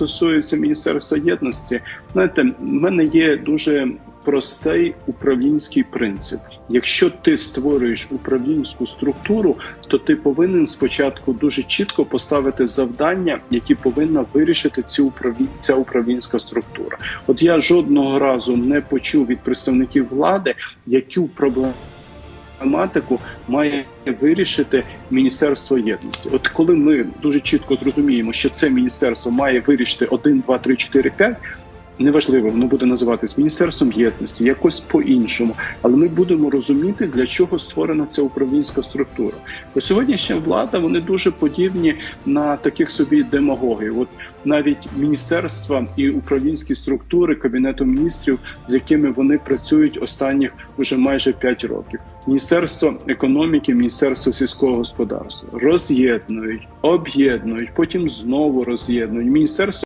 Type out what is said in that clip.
стосується Міністерства єдності, знаєте, в мене є дуже простий управлінський принцип. Якщо ти створюєш управлінську структуру, то ти повинен спочатку дуже чітко поставити завдання, які повинна вирішити ці управління, ця управлінська структура. От я жодного разу не почув від представників влади, яку проблему проблематику має вирішити Міністерство єдності. От коли ми дуже чітко зрозуміємо, що це міністерство має вирішити 1, 2, 3, 4, 5, Неважливо, воно буде називатись міністерством єдності, якось по-іншому, але ми будемо розуміти, для чого створена ця управлінська структура. Бо сьогоднішня влада вони дуже подібні на таких собі демагогів. От навіть міністерства і управлінські структури кабінету міністрів, з якими вони працюють останніх уже майже 5 років. Міністерство економіки, міністерство сільського господарства роз'єднують, об'єднують, потім знову роз'єднують. Міністерство